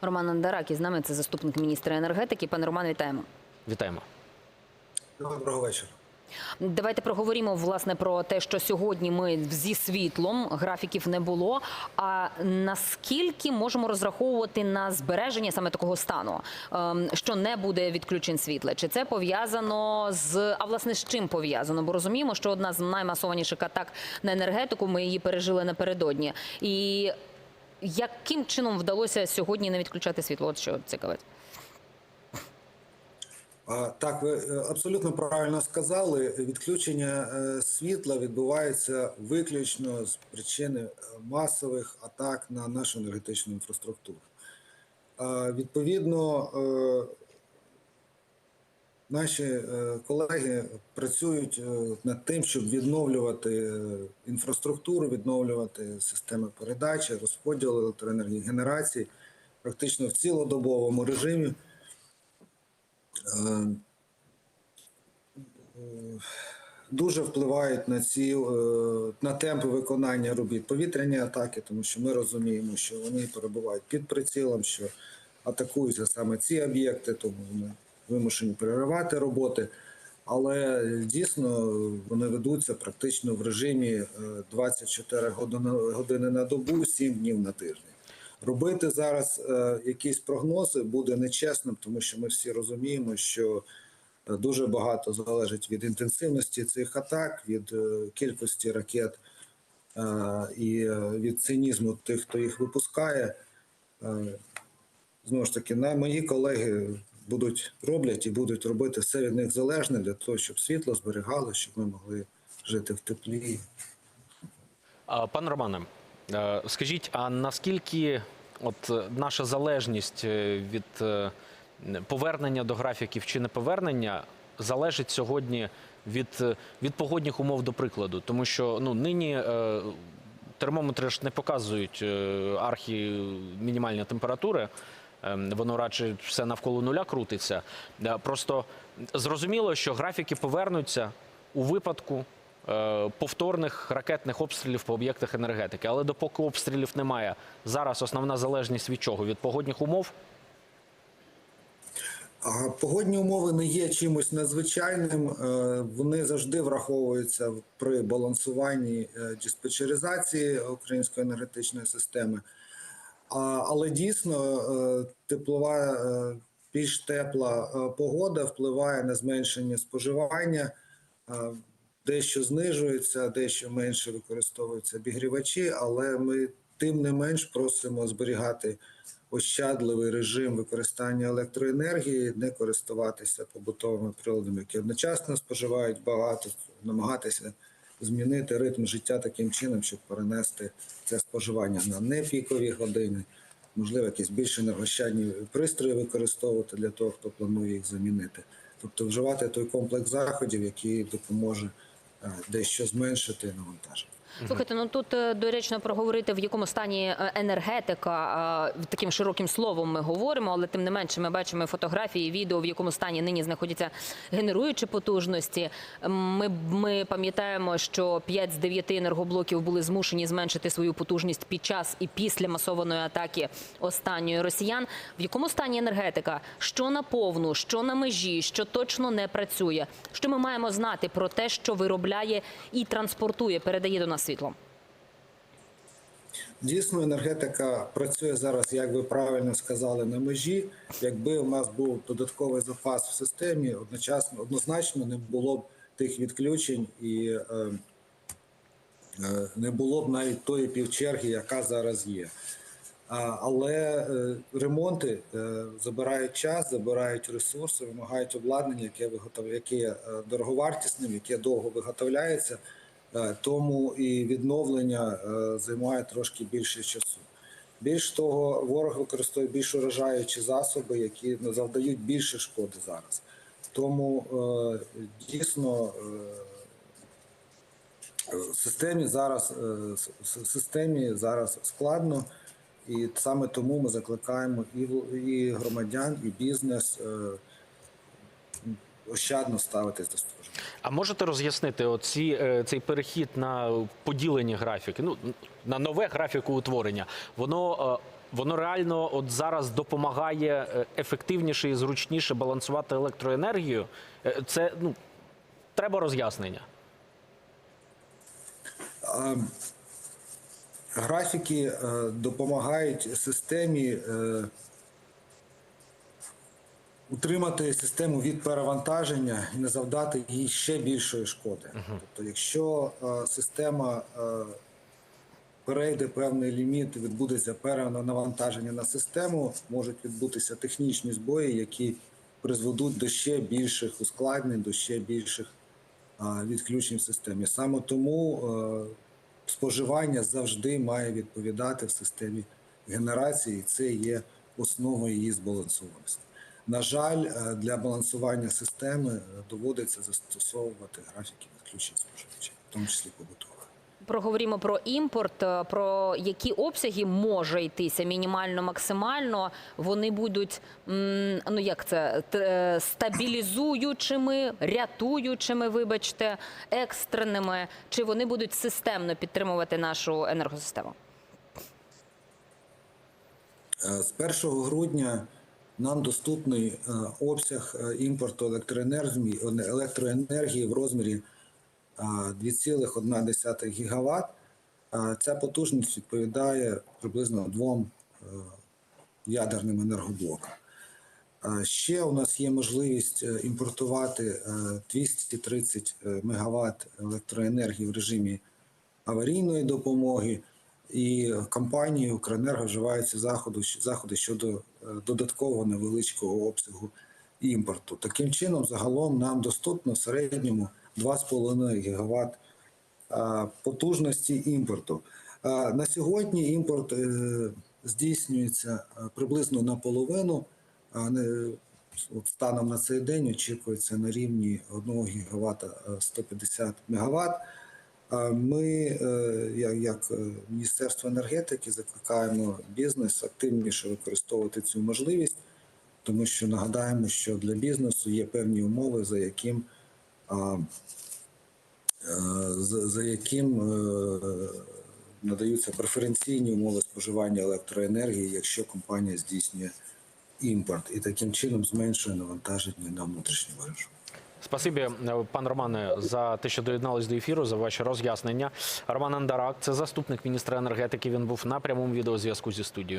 Роман Андаракі з нами це заступник міністра енергетики. Пане Роман, вітаємо. Вітаємо. Доброго вечора. Давайте проговоримо власне про те, що сьогодні ми зі світлом графіків не було. А наскільки можемо розраховувати на збереження саме такого стану, Ем, що не буде відключень світла? Чи це пов'язано з а власне з чим пов'язано? Бо розуміємо, що одна з наймасованіших атак на енергетику ми її пережили напередодні. І яким чином вдалося сьогодні не відключати світло? Що цікавить. Так, ви е, абсолютно правильно сказали. Відключення е, світла відбувається виключно з причини е, масових атак на нашу енергетичну інфраструктуру. Відповідно, наші е, колеги працюють е, над тим, щоб відновлювати е, інфраструктуру, відновлювати системи передачі, розподілу електроенергії, генерації практично в цілодобовому режимі. Дуже впливають на ці на темпи виконання робіт повітряні атаки, тому що ми розуміємо, що вони перебувають під прицілом, що атакуються саме ці об'єкти, тому ми вимушені переривати роботи. Але дійсно вони ведуться практично в режимі е, 24 години, години на добу, 7 днів на тиждень. Робити зараз е, якісь прогнози буде нечесним, тому що ми всі розуміємо, що е, дуже багато залежить від інтенсивності цих атак, від е, кількості ракет е, і е, від цинізму тих, хто їх випускає. Е, Знову ж таки, на мої колеги будуть роблять і будуть робити все від них залежне для того, щоб світло зберігало, щоб ми могли жити в теплі. Пане Романе, е, скажіть, а наскільки от е, наша залежність е, від повернення до графіків чи не повернення залежить сьогодні від, від погодних умов, до прикладу? Тому що ну, нині термометри ж не показують архі мінімальні температури. Ем, Воно радше все навколо нуля крутиться. Е, Просто зрозуміло, що графіки повернуться у випадку е, повторних ракетних обстрілів по об'єктах енергетики. Але допоки обстрілів немає, зараз основна залежність від чого? Від погодних умов? Погодні умови не є чимось надзвичайним. е, Вони завжди враховуються при балансуванні диспетчеризації української енергетичної системи. Але дійсно е, теплова, е, більш тепла е, погода впливає на зменшення споживання, дещо знижується, дещо менше використовуються обігрівачі, але ми тим не менш просимо зберігати ощадливий режим використання електроенергії, не користуватися побутовими приладами, які одночасно споживають багато, намагатися змінити ритм життя таким чином, щоб перенести це споживання на непікові години, можливо, якісь більш енергощадні пристрої використовувати для того, хто планує їх замінити. Тобто вживати той комплекс заходів, який допоможе е, дещо зменшити навантаження. Слухайте, ну тут е, доречно проговорити, в якому стані е, енергетика е, таким широким словом ми говоримо, але тим не менше ми бачимо фотографії, відео, в якому стані нині знаходяться генеруючі потужності. Ми, ми пам'ятаємо, що 5 з 9 енергоблоків були змушені зменшити свою потужність під час і після масованої атаки останньої росіян. В якому стані енергетика? Що на повну, що на межі, що точно не працює? Що ми маємо знати про те, що виробляє і транспортує, передає до нас світло? Дійсно, енергетика працює зараз, як ви правильно сказали, на межі. Якби у нас був додатковий запас в системі, одночасно однозначно не було б тих відключень і е, е, не було б навіть тої півчерги, яка зараз є. А, але е, ремонти е, забирають час, забирають ресурси, вимагають обладнання, яке виготов... яке е, дороговартісним, яке довго виготовляється. Е, Тому і відновлення е, займає трошки більше часу. Більш того, ворог використовує більш уражаючі засоби, які ну, завдають більше шкоди зараз. Тому е, дійсно системі зараз системі зараз складно, і саме тому ми закликаємо і, громадян, і бізнес ощадно ставитись до споживання. А можете роз'яснити оці, е, цей перехід на поділені графіки? Ну на нове графіку утворення? Воно е, воно реально от зараз допомагає е, ефективніше і зручніше балансувати електроенергію. Це ну треба роз'яснення. Графіки допомагають системі утримати систему від перевантаження і не завдати їй ще більшої шкоди. Тобто, якщо е, система е, перейде певний ліміт, відбудеться перенавантаження на систему, можуть відбутися технічні збої, які призведуть до ще більших ускладнень, до ще більших а, відключень в системі. Саме тому е, споживання завжди має відповідати в системі генерації, і це є основою її збалансованості. На жаль, е, для балансування системи е, доводиться застосовувати графіки відключень споживачів, в тому числі побутових. Проговоримо про імпорт, е, про які обсяги може йтися мінімально, максимально. Вони будуть ну як це стабілізуючими, рятуючими, вибачте, екстреними, чи вони будуть системно підтримувати нашу енергосистему? З 1 грудня нам доступний е, обсяг е, імпорту електроенергії, електроенергії в розмірі е, 2,1 гігаватт. Е, Ця потужність відповідає приблизно двом е, ядерним енергоблокам. Е, Ще у нас є можливість е, імпортувати е, 230 МВт електроенергії в режимі аварійної допомоги, і компанії Укренерго вживаються заходи, заходи щодо е, додаткового невеличкого обсягу імпорту. Таким чином, загалом нам доступно в середньому 2,5 ГВт потужності імпорту. На сьогодні імпорт е, здійснюється е, приблизно наполовину. от Станом на цей день очікується на рівні 1 ГВт 150 МВт. Ми, е, як, е, Міністерство енергетики, закликаємо бізнес активніше використовувати цю можливість, тому що нагадаємо, що для бізнесу є певні умови, за яким е, за, яким надаються преференційні умови споживання електроенергії, якщо компанія здійснює імпорт і таким чином зменшує навантаження на внутрішню мережу. Спасибі, е, пан Романе, за те, що доєднались до ефіру, за ваші роз'яснення. Роман Андарак, це заступник міністра енергетики. Він був на прямому відеозв'язку зі студією.